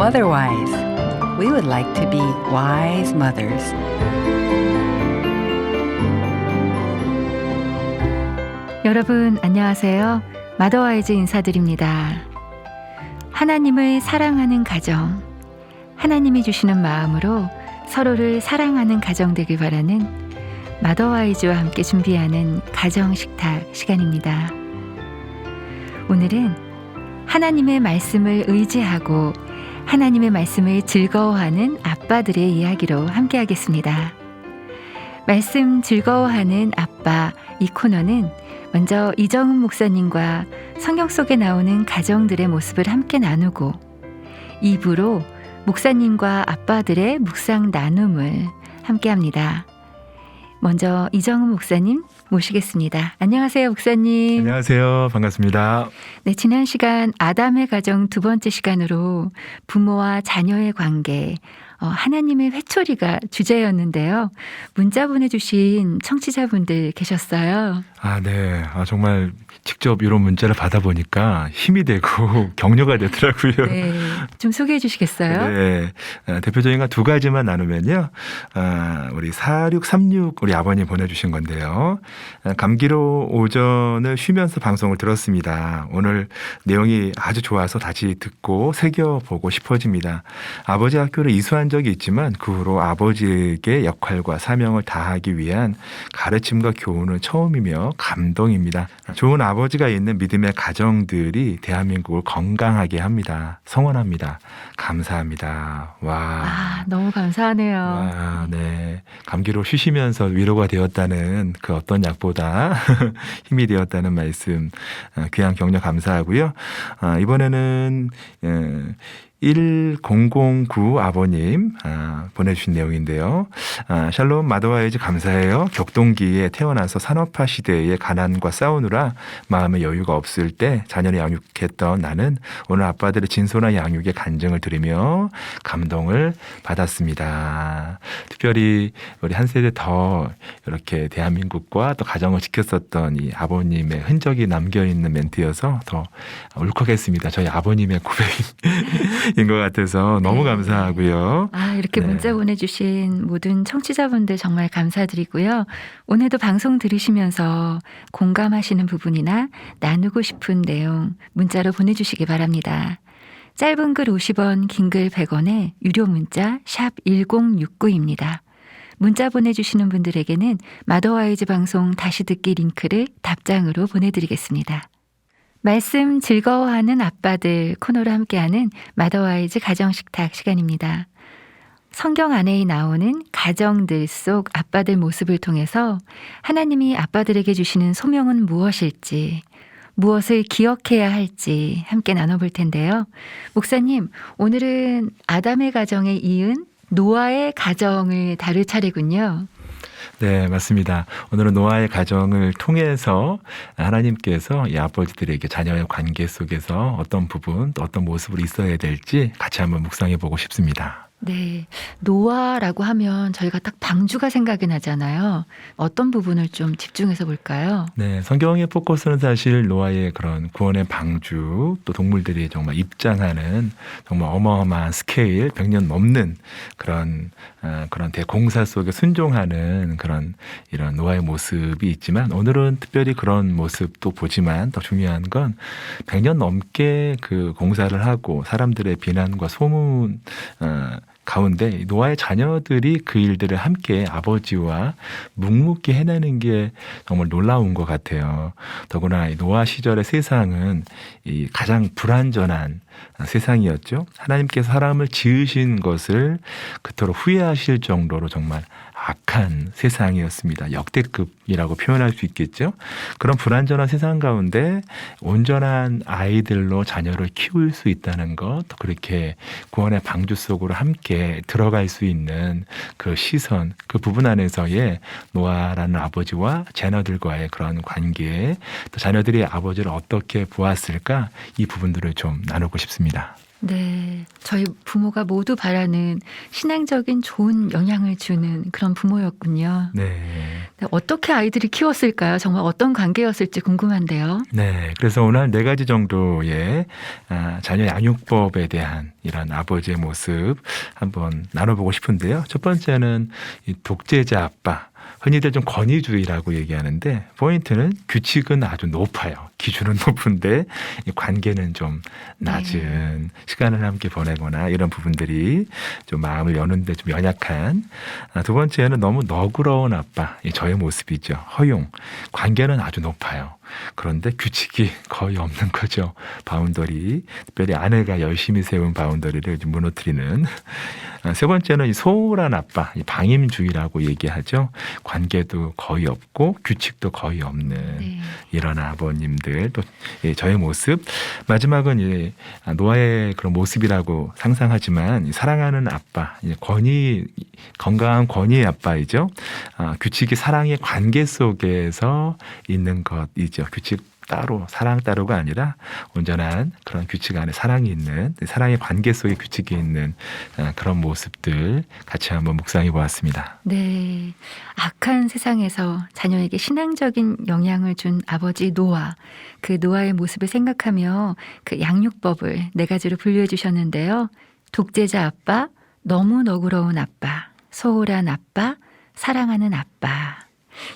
Motherwise. We would like to be wise mothers. 여러분 안녕하세요. 마더와이즈 인사드립니다. 하나님을 사랑하는 가정, 하나님이 주시는 마음으로 서로를 사랑하는 가정 되길 바라는 마더와이즈와 함께 준비하는 가정 식탁 시간입니다. 오늘은 하나님의 말씀을 의지하고 하나님의 말씀을 즐거워하는 아빠들의 이야기로 함께하겠습니다. 말씀 즐거워하는 아빠 이 코너는 먼저 이정훈 목사님과 성경 속에 나오는 가정들의 모습을 함께 나누고 2부로 목사님과 아빠들의 묵상 나눔을 함께 합니다. 먼저 이정훈 목사님 모시겠습니다. 안녕하세요, 목사님. 안녕하세요. 반갑습니다. 네, 지난 시간 아담의 가정 두 번째 시간으로 부모와 자녀의 관계, 어, 하나님의 회초리가 주제였는데요. 문자 보내주신 청취자분들 계셨어요. 아, 네. 아, 정말 직접 이런 문자를 받아보니까 힘이 되고 격려가 되더라고요. 네, 좀 소개해 주시겠어요? 네. 아, 대표적인 건 두 가지만 나누면요. 아, 우리 4636 우리 아버님 보내주신 건데요. 아, 감기로 오전을 쉬면서 방송을 들었습니다. 오늘 내용이 아주 좋아서 다시 듣고 새겨보고 싶어집니다. 아버지 학교를 이수한 적이 있지만 그 후로 아버지에게 역할과 사명을 다하기 위한 가르침과 교훈은 처음이며 감동입니다. 좋은 아버지가 있는 믿음의 가정들이 대한민국을 건강하게 합니다. 성원합니다. 감사합니다. 와. 아, 너무 감사하네요. 와, 네. 감기로 쉬시면서 위로가 되었다는 그 어떤 약보다 힘이 되었다는 말씀, 아, 귀한 격려 감사하고요. 아, 이번에는, 예, 1009 아버님 아, 보내주신 내용인데요. 아, 샬롬 마더와이즈 감사해요. 격동기에 태어나서 산업화 시대의 가난과 싸우느라 마음의 여유가 없을 때 자녀를 양육했던 나는 오늘 아빠들의 진솔한 양육에 간증을 들으며 감동을 받았습니다. 특별히 우리 한 세대 더 이렇게 대한민국과 또 가정을 지켰었던 이 아버님의 흔적이 남겨 있는 멘트여서 더 울컥했습니다. 저희 아버님의 고백인 것 같아서 너무 네. 감사하고요. 아, 이렇게 네. 문자 보내주신 모든 청취자분들 정말 감사드리고요. 오늘도 방송 들으시면서 공감하시는 부분이나 나누고 싶은 내용 문자로 보내주시기 바랍니다. 짧은 글 50원, 긴 글 100원에 유료 문자 샵 1069입니다. 문자 보내주시는 분들에게는 마더와이즈 방송 다시 듣기 링크를 답장으로 보내드리겠습니다. 말씀 즐거워하는 아빠들 코너로 함께하는 마더와이즈 가정식탁 시간입니다. 성경 안에 나오는 가정들 속 아빠들 모습을 통해서 하나님이 아빠들에게 주시는 소명은 무엇일지, 무엇을 기억해야 할지 함께 나눠볼 텐데요. 목사님, 오늘은 아담의 가정에 이은 노아의 가정을 다룰 차례군요. 네, 맞습니다. 오늘은 노아의 가정을 통해서 하나님께서 이 아버지들에게 자녀의 관계 속에서 어떤 부분, 또 어떤 모습으로 있어야 될지 같이 한번 묵상해 보고 싶습니다. 네. 노아라고 하면 저희가 딱 방주가 생각이 나잖아요. 어떤 부분을 좀 집중해서 볼까요? 네, 성경의 포커스는 사실 노아의 그런 구원의 방주, 또 동물들이 정말 입장하는 정말 어마어마한 스케일, 100년 넘는 그런 아, 그런 대공사 속에 순종하는 그런 이런 노아의 모습이 있지만 오늘은 특별히 그런 모습도 보지만 더 중요한 건 100년 넘게 그 공사를 하고 사람들의 비난과 소문 어, 가운데 노아의 자녀들이 그 일들을 함께 아버지와 묵묵히 해내는 게 정말 놀라운 것 같아요. 더구나 이 노아 시절의 세상은 이 가장 불완전한 세상이었죠. 하나님께서 사람을 지으신 것을 그토록 후회하실 정도로 정말 악한 세상이었습니다. 역대급이라고 표현할 수 있겠죠. 그런 불완전한 세상 가운데 온전한 아이들로 자녀를 키울 수 있다는 것, 또 그렇게 구원의 방주 속으로 함께 들어갈 수 있는 그 시선, 그 부분 안에서의 노아라는 아버지와 자녀들과의 그런 관계, 또 자녀들이 아버지를 어떻게 보았을까 이 부분들을 좀 나누고 싶습니다. 네. 저희 부모가 모두 바라는 신앙적인 좋은 영향을 주는 그런 부모였군요. 네. 네, 어떻게 아이들이 키웠을까요? 정말 어떤 관계였을지 궁금한데요. 네. 그래서 오늘 네 가지 정도의 아, 자녀 양육법에 대한 이런 아버지의 모습 한번 나눠보고 싶은데요. 첫 번째는 이 독재자 아빠. 흔히들 좀 권위주의라고 얘기하는데 포인트는 규칙은 아주 높아요. 기준은 높은데 이 관계는 좀 낮은 시간을 함께 보내거나 이런 부분들이 좀 마음을 여는데 좀 연약한 아, 두 번째는 너무 너그러운 아빠 이 저의 모습이죠. 허용 관계는 아주 높아요. 그런데 규칙이 거의 없는 거죠. 바운더리 특별히 아내가 열심히 세운 바운더리를 좀 무너뜨리는 아, 세 번째는 이 소홀한 아빠 이 방임주의라고 얘기하죠. 관계도 거의 없고 규칙도 거의 없는 네. 이런 아버님들 또 예, 저의 모습. 마지막은 예, 아, 노아의 그런 모습이라고 상상하지만 이 사랑하는 아빠 이 권위 건강한 권위의 아빠이죠. 아, 규칙이 사랑의 관계 속에서 있는 것이죠. 규칙 따로 사랑 따로가 아니라 온전한 그런 규칙 안에 사랑이 있는 사랑의 관계 속에 규칙이 있는 아, 그런 모습들 같이 한번 묵상해 보았습니다. 네. 악한 세상에서 자녀에게 신앙적인 영향을 준 아버지 노아. 그 노아의 모습을 생각하며 그 양육법을 네 가지로 분류해 주셨는데요. 독재자 아빠, 너무 너그러운 아빠, 소홀한 아빠, 사랑하는 아빠.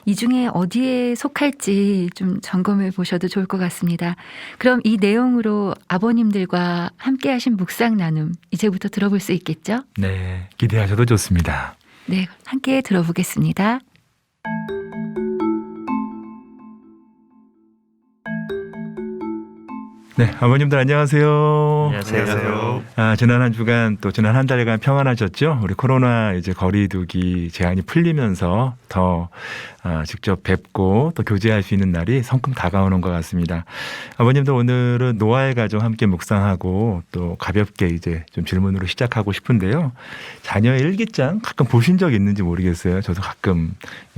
이 중에 어디에 속할지 좀 점검해 보셔도 좋을 것 같습니다. 그럼 이 내용으로 아버님들과 함께 하신 묵상 나눔 이제부터 들어볼 수 있겠죠? 네 기대하셔도 좋습니다. 네, 함께 들어보겠습니다. 네, 아버님들 안녕하세요. 안녕하세요. 아, 지난 한 주간 또 지난 한 달간 평안하셨죠? 우리 코로나 이제 거리두기 제한이 풀리면서 더 아, 직접 뵙고 또 교제할 수 있는 날이 성큼 다가오는 것 같습니다. 아버님들 오늘은 노아의 가정 함께 묵상하고 또 가볍게 이제 좀 질문으로 시작하고 싶은데요. 자녀의 일기장 가끔 보신 적 있는지 모르겠어요. 저도 가끔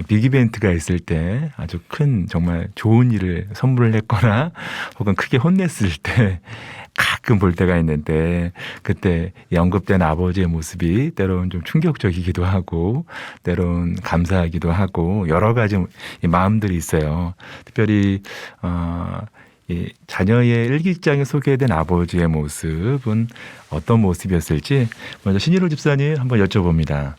빅 이벤트가 있을 때 아주 큰 정말 좋은 일을 선물을 했거나 혹은 크게 혼냈을 때 가끔 볼 때가 있는데 그때 이 언급된 아버지의 모습이 때로는 좀 충격적이기도 하고 때로는 감사하기도 하고 여러 가지 이 마음들이 있어요. 특별히 어, 이 자녀의 일기장에 소개된 아버지의 모습은 어떤 모습이었을지 먼저 신일호 집사님 한번 여쭤봅니다.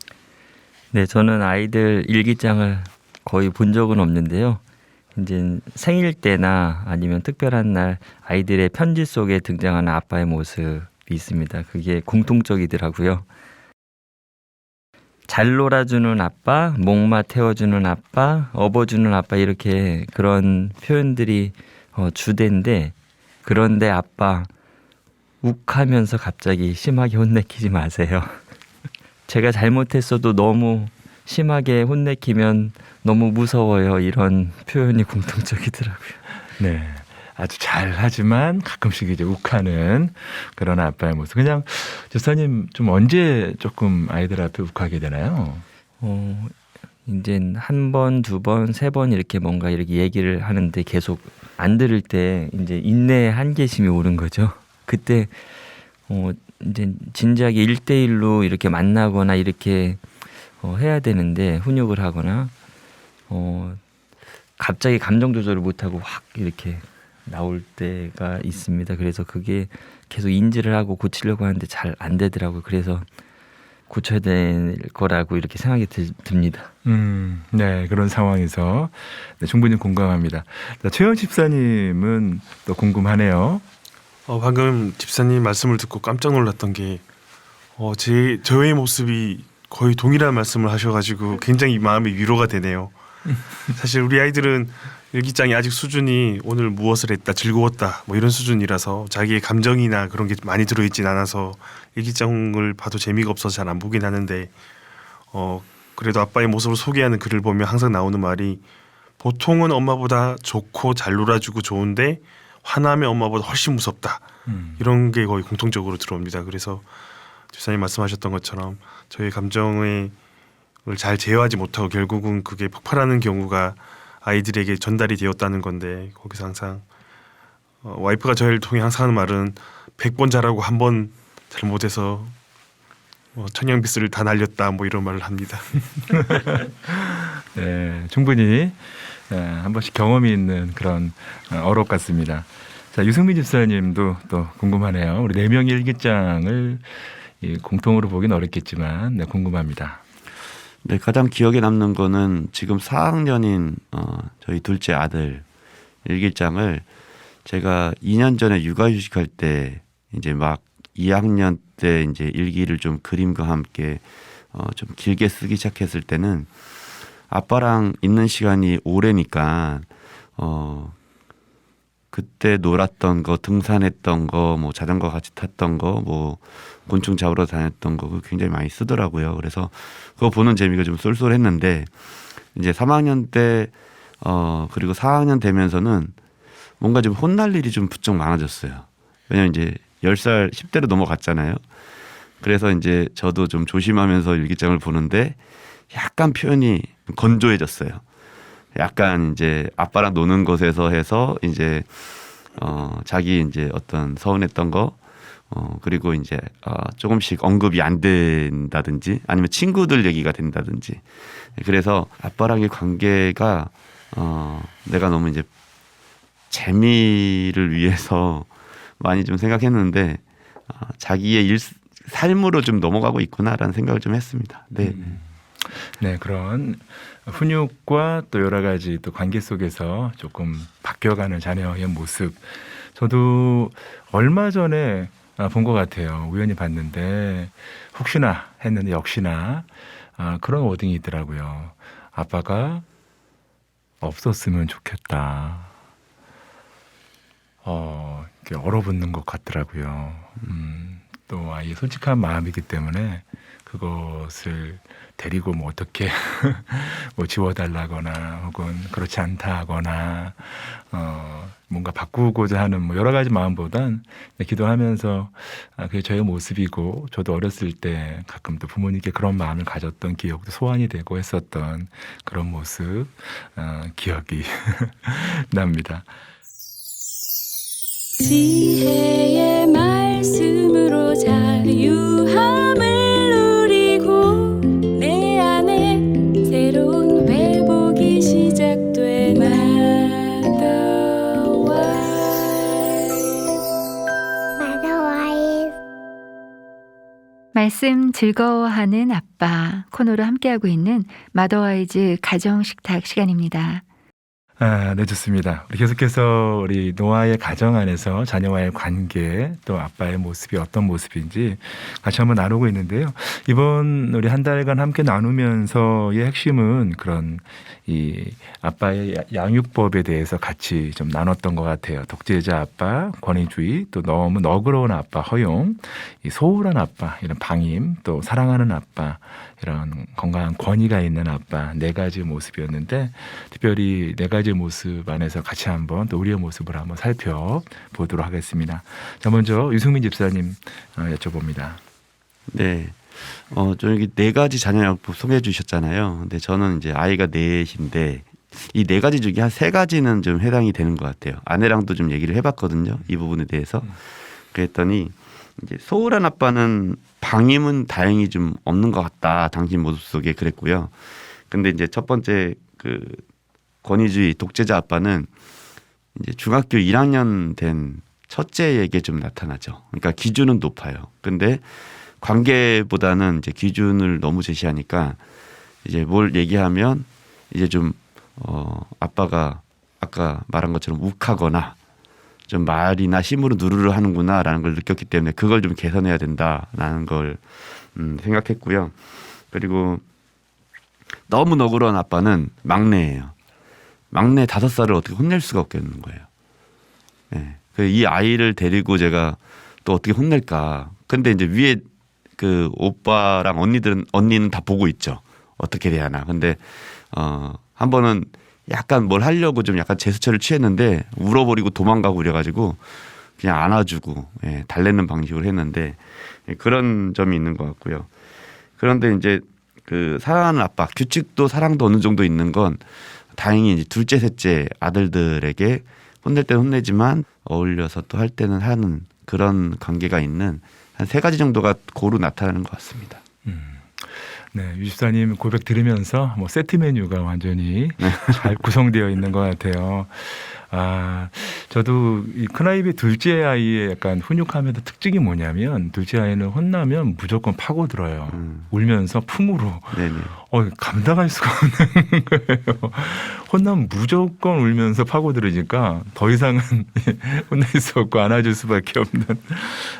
네, 저는 아이들 일기장을 거의 본 적은 없는데요. 이제 생일 때나 아니면 특별한 날 아이들의 편지 속에 등장하는 아빠의 모습이 있습니다. 그게 공통적이더라고요. 잘 놀아주는 아빠, 목마 태워주는 아빠, 업어주는 아빠 이렇게 그런 표현들이 어, 주된데 그런데 아빠 욱하면서 갑자기 심하게 혼내키지 마세요. 제가 잘못했어도 너무 심하게 혼내키면 너무 무서워요. 이런 표현이 공통적이더라고요. 네. 아주 잘하지만 가끔씩 이제 욱하는 그런 아빠의 모습. 그냥 집사님 좀 언제 조금 아이들 앞에 욱하게 되나요? 어, 이제 한 번, 두 번, 세 번 이렇게 뭔가 이렇게 얘기를 하는데 계속 안 들을 때 이제 인내의 한계심이 오는 거죠. 그때 어, 이제 진지하게 일대일로 이렇게 만나거나 이렇게 어, 해야 되는데 훈육을 하거나 어, 갑자기 감정 조절을 못하고 확 이렇게 나올 때가 있습니다. 그래서 그게 계속 인지를 하고 고치려고 하는데 잘 안 되더라고요. 그래서 고쳐야 될 거라고 이렇게 생각이 들, 듭니다. 음, 네, 그런 상황에서 네, 충분히 공감합니다. 자, 최현 집사님은 또 궁금하네요. 어, 방금 집사님 말씀을 듣고 깜짝 놀랐던 게 어, 제 저의 모습이 거의 동일한 말씀을 하셔가지고 굉장히 마음이 위로가 되네요. 사실 우리 아이들은 일기장이 아직 수준이 오늘 무엇을 했다 즐거웠다 뭐 이런 수준이라서 자기의 감정이나 그런 게 많이 들어있진 않아서 일기장을 봐도 재미가 없어서 잘 안 보긴 하는데 어 그래도 아빠의 모습을 소개하는 글을 보면 항상 나오는 말이 보통은 엄마보다 좋고 잘 놀아주고 좋은데 화나면 엄마보다 훨씬 무섭다. 음, 이런 게 거의 공통적으로 들어옵니다. 그래서 주사님 말씀하셨던 것처럼 저희 감정을 잘 제어하지 못하고 결국은 그게 폭발하는 경우가 아이들에게 전달이 되었다는 건데 거기서 항상 어, 와이프가 저희를 통해 항상 하는 말은 100번 잘하고 한 번 잘못해서 어, 천냥비스를 다 날렸다 뭐 이런 말을 합니다. 네, 충분히 네, 한 번씩 경험이 있는 그런 어, 어록 같습니다. 자, 유승민 집사님도 또 궁금하네요. 우리 네 명의 일기장을 이 공통으로 보긴 어렵겠지만 네, 궁금합니다. 네, 가장 기억에 남는 거는 지금 4학년인 어, 저희 둘째 아들 일기장을 제가 2년 전에 육아휴직할 때 이제 막 2학년 때 이제 일기를 좀 그림과 함께 어, 좀 길게 쓰기 시작했을 때는 아빠랑 있는 시간이 오래니까 어 그때 놀았던 거, 등산했던 거, 뭐 자전거 같이 탔던 거, 뭐 곤충 잡으러 다녔던 거 굉장히 많이 쓰더라고요. 그래서 그거 보는 재미가 좀 쏠쏠했는데 이제 3학년 때 어 그리고 4학년 되면서는 뭔가 좀 혼날 일이 좀 부쩍 많아졌어요. 왜냐면 이제 10살 10대로 넘어갔잖아요. 그래서 이제 저도 좀 조심하면서 일기장을 보는데 약간 표현이 건조해졌어요. 약간 이제 아빠랑 노는 곳에서 해서 이제 어 자기 이제 어떤 서운했던 거 어 그리고 이제 어 조금씩 언급이 안 된다든지 아니면 친구들 얘기가 된다든지 그래서 아빠랑의 관계가 어 내가 너무 이제 재미를 위해서 많이 좀 생각했는데 어, 자기의 일 삶으로 좀 넘어가고 있구나라는 생각을 좀 했습니다. 네. 네, 그런 훈육과 또 여러 가지 또 관계 속에서 조금 바뀌어가는 자녀의 모습. 저도 얼마 전에 아, 본것 같아요. 우연히 봤는데 혹시나 했는데 역시나 아, 그런 워딩이 있더라고요. 아빠가 없었으면 좋겠다. 어, 이렇게 얼어붙는 것 같더라고요. 음, 또 아이의 솔직한 마음이기 때문에 그것을 데리고 뭐 어떻게 뭐 지워달라거나 혹은 그렇지 않다 하거나 어 뭔가 바꾸고자 하는 뭐 여러 가지 마음보단 기도하면서 아 그게 저의 모습이고 저도 어렸을 때 가끔 또 부모님께 그런 마음을 가졌던 기억도 소환이 되고 했었던 그런 모습 어 기억이 납니다. 지혜의 말씀으로 자유함 말씀 즐거워하는 아빠 코너로 함께하고 있는 마더와이즈 가정식탁 시간입니다. 아, 네, 좋습니다. 우리 계속해서 우리 노아의 가정 안에서 자녀와의 관계 또 아빠의 모습이 어떤 모습인지 같이 한번 나누고 있는데요. 이번 우리 한 달간 함께 나누면서의 핵심은 그런 이 아빠의 야- 양육법에 대해서 같이 좀 나눴던 것 같아요. 독재자 아빠, 권위주의, 또 너무 너그러운 아빠, 허용, 이 소홀한 아빠, 이런 방임, 또 사랑하는 아빠, 이런 건강한 권위가 있는 아빠 네 가지 모습이었는데 특별히 네 가지 모습 안에서 같이 한번 또 우리의 모습을 한번 살펴보도록 하겠습니다. 자 먼저 유승민 집사님 어, 여쭤봅니다. 네. 어, 저 여기 네 가지 자녀양법 소개해 주셨잖아요. 근데 저는 이제 아이가 넷인데 이 네 가지 중에 한 세 가지는 좀 해당이 되는 것 같아요. 아내랑도 좀 얘기를 해봤거든요. 이 부분에 대해서. 그랬더니 이제 소홀한 아빠는 방임은 다행히 좀 없는 것 같다. 당신 모습 속에 그랬고요. 근데 이제 첫 번째 그 권위주의 독재자 아빠는 이제 중학교 1학년 된 첫째에게 좀 나타나죠. 그러니까 기준은 높아요. 근데 관계보다는 이제 기준을 너무 제시하니까 이제 뭘 얘기하면 이제 좀 어, 아빠가 아까 말한 것처럼 욱하거나 좀 말이나 힘으로 누르르 하는구나라는 걸 느꼈기 때문에 그걸 좀 개선해야 된다라는 걸 음, 생각했고요. 그리고 너무 너그러운 아빠는 막내예요. 막내 다섯 살을 어떻게 혼낼 수가 없겠는 거예요. 예. 그이 아이를 데리고 제가 또 어떻게 혼낼까. 근데 이제 위에 그 오빠랑 언니들은 언니는 다 보고 있죠. 어떻게 해야 하나. 근데 어, 한 번은 약간 뭘 하려고 좀 약간 제스처를 취했는데 울어버리고 도망가고 그래가지고 그냥 안아주고 예, 달래는 방식으로 했는데 예, 그런 점이 있는 것 같고요. 그런데 이제 그 사랑하는 아빠 규칙도 사랑도 어느 정도 있는 건 다행히 이제 둘째 셋째 아들들에게 혼낼 때는 혼내지만 어울려서 또 할 때는 하는 그런 관계가 있는 한 세 가지 정도가 고루 나타나는 것 같습니다. 네, 유집사님 고백 들으면서 뭐 세트 메뉴가 완전히 잘 구성되어 있는 것 같아요. 아, 저도 이 큰아이의 둘째 아이의 약간 훈육하면서 특징이 뭐냐면 둘째 아이는 혼나면 무조건 파고들어요. 음. 울면서 품으로 네네. 어, 감당할 수가 없는 거예요. 혼나면 무조건 울면서 파고들으니까 더 이상은 혼낼 수 없고 안아줄 수밖에 없는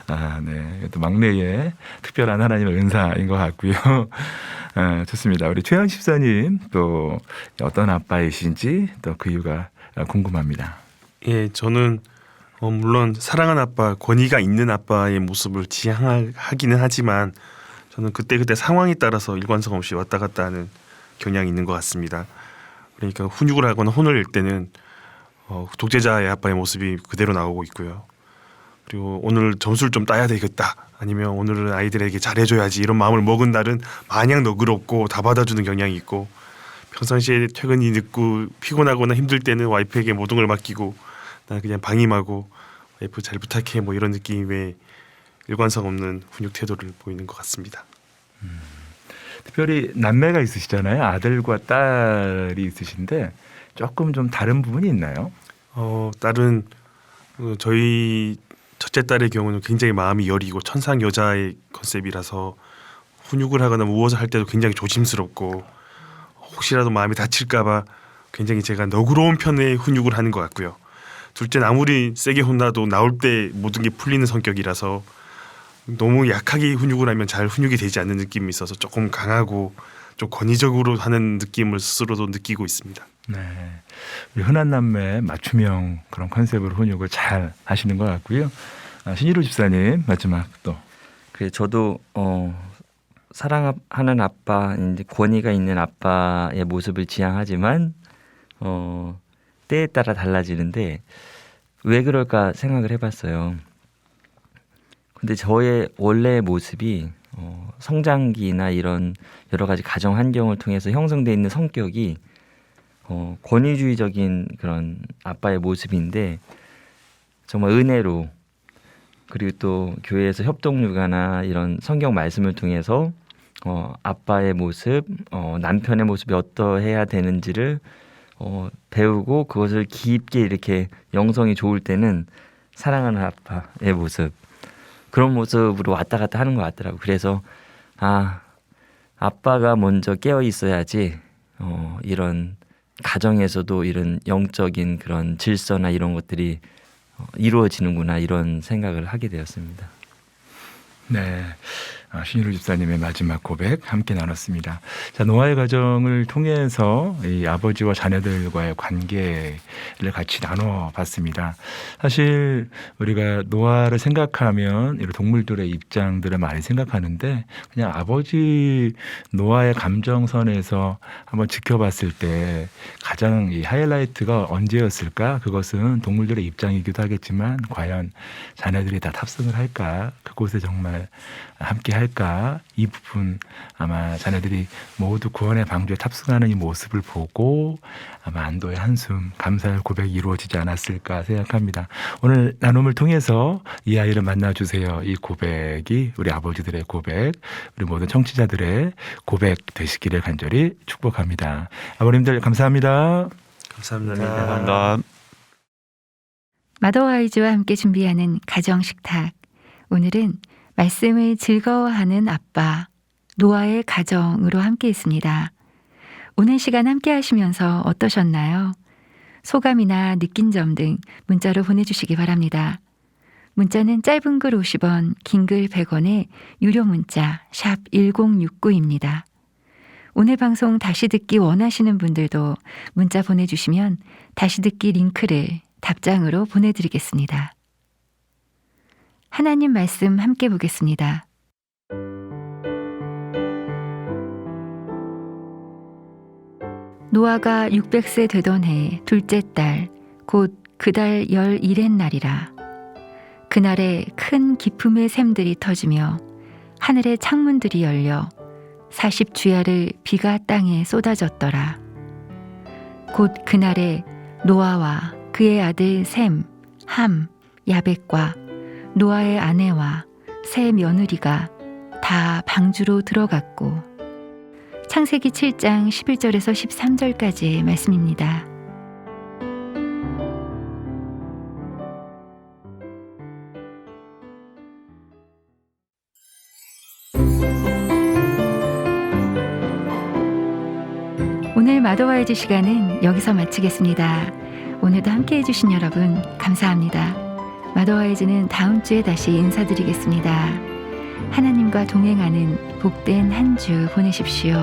아, 네. 또 막내의 특별한 하나님의 은사인 것 같고요. 아, 좋습니다. 우리 최양 집사님 또 어떤 아빠이신지 또 그 이유가 궁금합니다. 예, 저는 어, 물론 사랑하는 아빠, 권위가 있는 아빠의 모습을 지향하기는 하지만 저는 그때 그때 상황에 따라서 일관성 없이 왔다 갔다 하는 경향이 있는 것 같습니다. 그러니까 훈육을 하거나 혼을 낼 때는 어, 독재자의 아빠의 모습이 그대로 나오고 있고요. 그리고 오늘 점수를 좀 따야 되겠다. 아니면 오늘은 아이들에게 잘해줘야지 이런 마음을 먹은 날은 마냥 너그럽고 다 받아주는 경향이 있고 평상시에 퇴근이 늦고 피곤하거나 힘들 때는 와이프에게 모든 걸 맡기고 나 그냥 방임하고 와이프 잘 부탁해 뭐 이런 느낌의 일관성 없는 훈육 태도를 보이는 것 같습니다. 특별히 남매가 있으시잖아요. 아들과 딸이 있으신데 조금 좀 다른 부분이 있나요? 어 딸은 어, 저희 첫째 딸의 경우는 굉장히 마음이 여리고 천상 여자의 컨셉이라서 훈육을 하거나 무엇을 할 때도 굉장히 조심스럽고 혹시라도 마음이 다칠까봐 굉장히 제가 너그러운 편의 훈육을 하는 것 같고요. 둘째는 아무리 세게 혼나도 나올 때 모든 게 풀리는 성격이라서 너무 약하게 훈육을 하면 잘 훈육이 되지 않는 느낌이 있어서 조금 강하고 좀 권위적으로 하는 느낌을 스스로도 느끼고 있습니다. 네. 우리 흔한 남매 맞춤형 그런 컨셉으로 훈육을 잘 하시는 것 같고요. 아, 신희로 집사님 마지막 또 그래 저도 어 사랑하는 아빠 이제 권위가 있는 아빠의 모습을 지향하지만 어 때에 따라 달라지는데 왜 그럴까 생각을 해봤어요. 근데 저의 원래의 모습이 어, 성장기나 이런 여러 가지 가정 환경을 통해서 형성돼 있는 성격이 어, 권위주의적인 그런 아빠의 모습인데 정말 은혜로 그리고 또 교회에서 협동 육아나 이런 성경 말씀을 통해서 어, 아빠의 모습, 어, 남편의 모습이 어떠해야 되는지를 어, 배우고 그것을 깊게 이렇게 영성이 좋을 때는 사랑하는 아빠의 모습 그런 모습으로 왔다 갔다 하는 것 같더라고. 그래서 아 아빠가 먼저 깨어 있어야지 어, 이런 가정에서도 이런 영적인 그런 질서나 이런 것들이 어, 이루어지는구나 이런 생각을 하게 되었습니다. 네. 아, 신희로 집사님의 마지막 고백 함께 나눴습니다. 자, 노아의 가정을 통해서 이 아버지와 자녀들과의 관계를 같이 나눠 봤습니다. 사실 우리가 노아를 생각하면 이런 동물들의 입장들을 많이 생각하는데 그냥 아버지 노아의 감정선에서 한번 지켜봤을 때 가장 이 하이라이트가 언제였을까? 그것은 동물들의 입장이기도 하겠지만 과연 자녀들이 다 탑승을 할까? 그곳에 정말 함께 할까? 이 부분 아마 자녀들이 모두 구원의 방주에 탑승하는 이 모습을 보고 아마 안도의 한숨, 감사의 고백이 이루어지지 않았을까 생각합니다. 오늘 나눔을 통해서 이 아이를 만나주세요. 이 고백이 우리 아버지들의 고백, 우리 모든 청취자들의 고백 되시기를 간절히 축복합니다. 아버님들 감사합니다. 감사합니다. 감사합니다. 마더와이즈와 함께 준비하는 가정 식탁. 오늘은 말씀을 즐거워하는 아빠 노아의 가정으로 함께 했습니다. 오늘 시간 함께 하시면서 어떠셨나요? 소감이나 느낀 점 등 문자로 보내주시기 바랍니다. 문자는 짧은 글 50원, 긴 글 100원에 유료 문자 샵 1069입니다. 오늘 방송 다시 듣기 원하시는 분들도 문자 보내주시면 다시 듣기 링크를 답장으로 보내드리겠습니다. 하나님 말씀 함께 보겠습니다. 노아가 600세 되던 해 둘째 달, 곧 그달 11의 날이라. 그날에 큰 기품의 샘들이 터지며 하늘의 창문들이 열려 40주야를 비가 땅에 쏟아졌더라. 곧 그날에 노아와 그의 아들 셈, 함, 야벳과 노아의 아내와 세 며느리가 다 방주로 들어갔고 창세기 7장 11절에서 13절까지의 말씀입니다. 오늘 마더와이즈 시간은 여기서 마치겠습니다. 오늘도 함께 해주신 여러분 감사합니다. 마더와이즈는 다음 주에 다시 인사드리겠습니다. 하나님과 동행하는 복된 한 주 보내십시오.